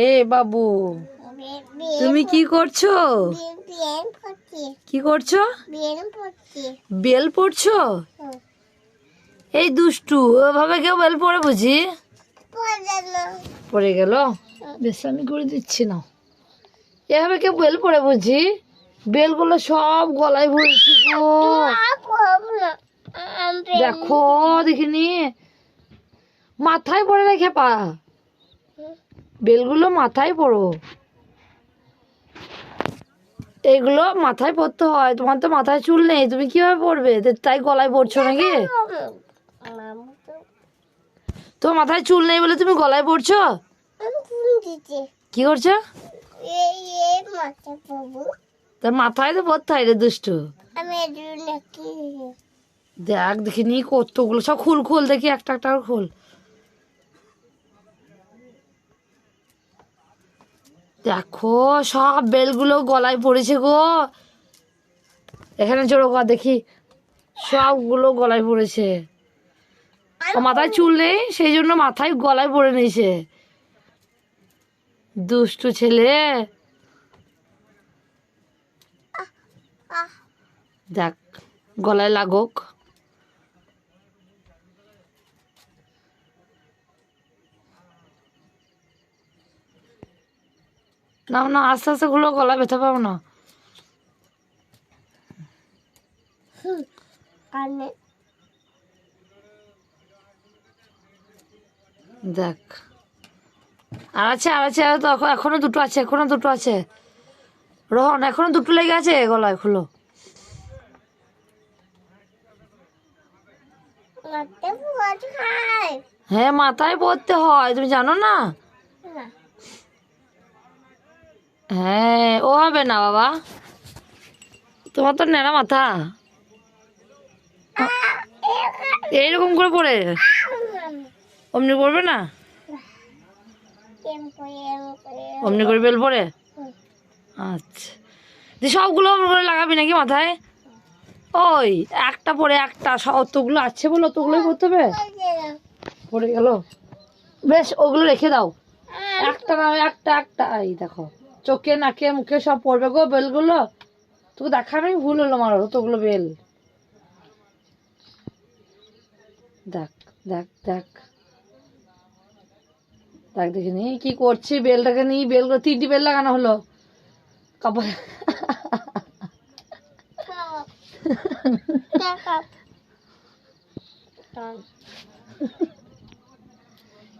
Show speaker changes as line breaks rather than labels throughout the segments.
এ বাবু, তুমি কি করছ? কি করছ? বেল পড়ছো? এই দুষ্টু, ওভাবে কেউ বেল পড়ে বুঝি? পড়ে গেল? বেশ, আমি করে দিচ্ছি না। এভাবে কেউ বেল পড়ে বুঝি? বেলগুলো সব গলায় ভরেছি দেখো, দেখিনি? মাথায় পড়ে রেখে পা। বেলগুলো মাথায় পড়ো। এগুলো মাথায় পড়তে হয়, তোমার তো মাথায় চুল নেই, তুমি কীভাবে পড়বে? তাই গলায় পড়ছো নাকি? তোমার মাথায় চুল নেই বলে তুমি গলায় পড়ছো? কি করছ? মাথায় তো পড়তে হয় রে দুষ্টু। দেখ, দেখিনি কতগুলো, সব খুল খুল, দেখি একটা একটা খুল। দেখো, সব বেলগুলো গলায় পড়েছে গো। এখানে জোড়ো কর দেখি। সবগুলো গলায় পড়েছে। মাথায় চুল নেই, সেই জন্য মাথায় গলায় পড়ে নিয়েছে। দুষ্টু ছেলে। দেখ, গলায় লাগুক। না না আস্তে আস্তে গুলো গলা ব্যথা পাবো না। দেখ। আর আছে আর আছে এখন- দুটো আছে এখনও দুটো আছে। রোহন এখনও দুটো লেগে আছে? গলায় খুলো। হ্যাঁ মাথায় পড়তে হয় তুমি জানো না? হ্যাঁ ও হবে না বাবা। তোমার তো নেড়া মাথা। এইরকম করে পড়ে। অমনি পড়বে না? অমনি করে বেল পড়ে? আচ্ছা। যে সবগুলো অমনি করে লাগাবি নাকি মাথায়? ওই, একটা পরে একটা। অতগুলো আছে বলে অতগুলোই পড়তে হবে? পড়ে গেল। বেশ, ওগুলো রেখে দাও। একটা না একটা একটা। এই দেখো। চোখে নাকে মুখে সব পড়বে গো বেলগুলো? তোকে দেখানোই ভুল হলো আমার অতগুলো বেল। দেখ দেখ দেখ। দেখ দেখিনি কি করছি বেলটাকে নিয়ে বেলগুলো তিনটি বেল লাগানো হলো। কাপড়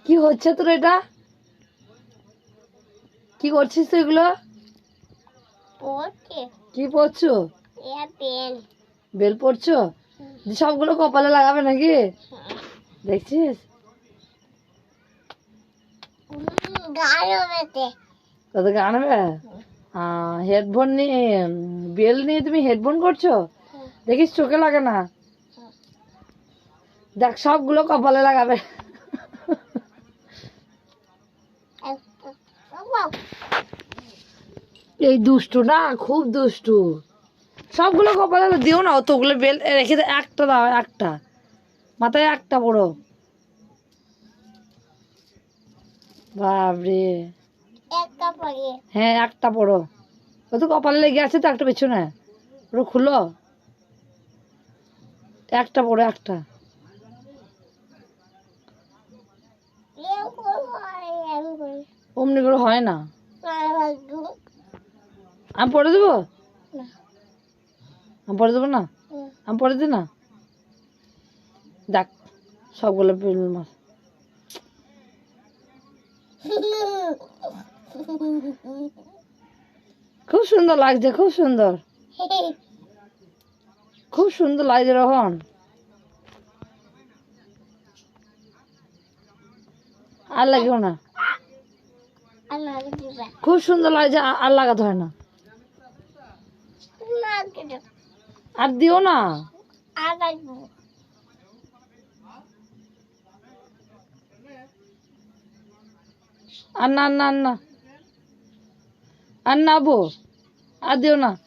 কি হচ্ছে তোর এটা? কি করছিস তুই এগুলো? কি পড়ছো? বেল। পড়ছো? সবগুলো কপালে লাগাবে নাকি? দেখছিস? কত গান হবে? হেডফোন নিয়ে বেল নিয়ে তুমি হেডফোন করছ? দেখিস চোখে লাগে না? দেখ সবগুলো কপালে লাগাবে। এই দুষ্টু না খুব দুষ্টু। সবগুলো কপালে দিও না অতগুলো বেল রেখে দে একটা দাও একটা। মাথায় একটা পড়ো। বাবরে হ্যাঁ একটা পড়ো। ও তো কপালে লেগে আছে তো একটা পেছনে। ওটা খুলো। একটা পড়ো একটা। অমনি করে হয় না। আমি পড়ে দেবো? আমি পড়ে দেবো না? আমি পড়ে দিই না? দেখ সবগুলো মার। খুব সুন্দর লাগছে খুব সুন্দর। খুব সুন্দর লাগছে রহন। আর লাগেও না। খুব সুন্দর লাগছে আর লাগাতে হয় না। আর দিও না
আবার
আর না আর না আর না আর না বো আর দিও না
আজ